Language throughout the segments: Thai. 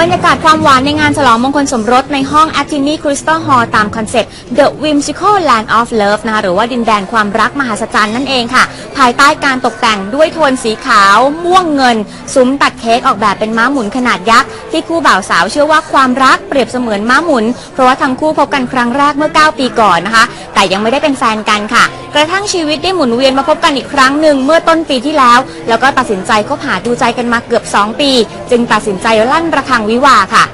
บรรยากาศความหวานในงานฉลองมงคลสมรสในห้อง a t t i n i Crystal Hall ตามคอนเซ็ปต์ The Whimsical Land of Love นะคะหรือว่าดินแดนความรักมหัศจรรย์นั่นเองค่ะ ภายใต้การตกแต่งด้วยโทนสีขาว ม่วงเงิน ซุ้มตัดเค้กออกแบบเป็นม้าหมุนขนาดยักษ์ ที่คู่บ่าวสาวเชื่อว่าความรักเปรียบเสมือนม้าหมุน เพราะว่าทั้งคู่พบกันครั้งแรกเมื่อ 9 ปีก่อนนะคะ แต่ยังไม่ได้เป็นแฟนกันค่ะ กระทั่งชีวิตได้หมุนเวียนมาพบกันอีกครั้งหนึ่งเมื่อต้นปีที่แล้ว แล้วก็ตัดสินใจคบหาดูใจกันมาเกือบ 2 ปี จึงตัดสินใจลั่นระฆังวิวาค่ะ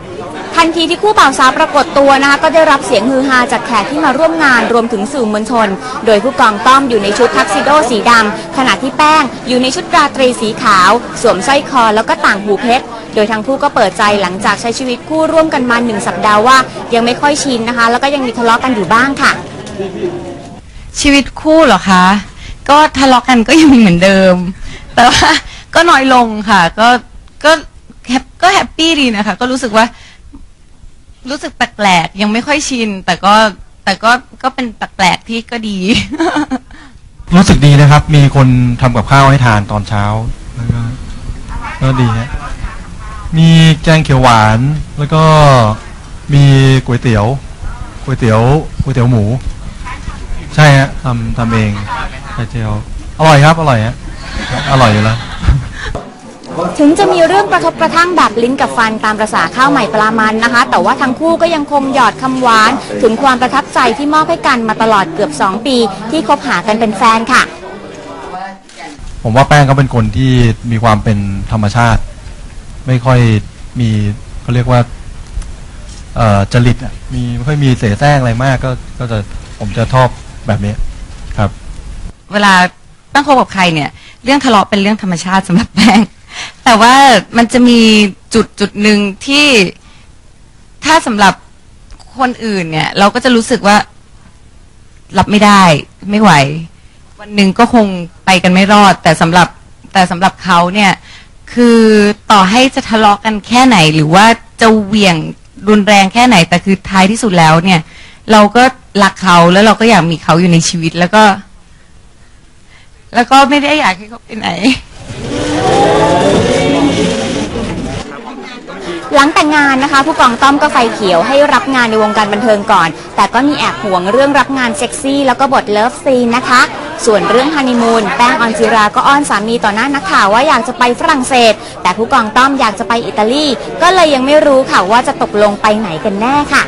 ทันทีที่คู่บ่าวสาวปรากฏตัวนะคะก็ได้รับเสียงฮือฮาจากแขกที่มาร่วมงานรวมถึงสื่อมวลชน โดยผู้กองต้อมอยู่ในชุดทักซิโดสีดำขณะที่แป้งอยู่ในชุดราตรีสีขาว สวมสร้อยคอแล้วก็ต่างหูเพชร โดยทั้งคู่ก็เปิดใจหลังจากใช้ชีวิตคู่ร่วมกันมาหนึ่งสัปดาห์ว่า ยังไม่ค่อยชินนะคะ แล้วก็ยังมีทะเลาะกันอยู่บ้างค่ะ ชีวิตคู่เหรอคะ ก็ทะเลาะกันก็ยังมีเหมือนเดิม แต่ว่าก็น้อยลงค่ะ ก็ก็ ก็แฮปปี้ดีนะคะ ก็รู้สึกว่า รู้สึกแปลกๆยังไม่ค่อยชิน แต่ก็แต่ก็ก็เป็นแปลกๆที่ก็ดี รู้สึกดีนะครับ มีคนทำกับข้าวให้ทานตอนเช้าแล้วก็ก็ดีฮะมีแกงเขียวหวานแล้วก็มีก๋วยเตี๋ยวก๋วยเตี๋ยวก๋วยเตี๋ยวหมู ใช่ฮะทำทำเองไข่เจียวอร่อยครับ อร่อยฮะอร่อยอยู่แล้ว ถึงจะมีเรื่องกระทบกระทั่งแบบลิ้นกับฟันตามประษาข้าวใหม่ปลามันนะคะ แต่ว่าทั้งคู่ก็ยังคงหยอดคำหวาน ถึงความประทับใจที่มอบให้กันมาตลอดเกือบ 2 ปี ที่คบหากันเป็นแฟนค่ะ ผมว่าแป้งเขาเป็นคนที่มีความเป็นธรรมชาติ ไม่ค่อยมีเขาเรียกว่าเอ่อจริตอะมีไม่ค่อยมีเสแสร้งอะไรมากก็ก็จะผมจะชอบแบบนี้ครับ เวลาตั้งคบกับใครเนี่ย เรื่องทะเลาะเป็นเรื่องธรรมชาติสำหรับแป้ง แต่ว่ามันจะมีจุดจุดหนึ่งที่ถ้าสำหรับคนอื่นเนี่ย เราก็จะรู้สึกว่า รับไม่ได้ ไม่ไหว วันหนึ่งก็คงไปกันไม่รอด แต่สำหรับแต่สำหรับเขาเนี่ย คือต่อให้จะทะเลาะกันแค่ไหน หรือว่าจะเหวี่ยงรุนแรงแค่ไหน แต่คือท้ายที่สุดแล้วเนี่ย เราก็รักเขาแล้วเราก็อยากมีเขาอยู่ในชีวิตแล้วก็ แล้วก็ไม่ได้อยากให้เขาไปไหน หลังแต่งงานนะคะ ผู้กองต้อมก็ไฟเขียวให้รับงานในวงการบันเทิงก่อน แต่ก็มีแอบห่วงเรื่องรับงานเซ็กซี่ แล้วก็บทเลิฟซีนนะคะ ส่วนเรื่องฮันนีมูนแป้งออนจิราก็อ้อนสามีต่อหน้านักข่าวว่าอยากจะไปฝรั่งเศส แต่ผู้กองต้อมอยากจะไปอิตาลี ก็เลยยังไม่รู้ค่ะว่าจะตกลงไปไหนกันแน่ค่ะ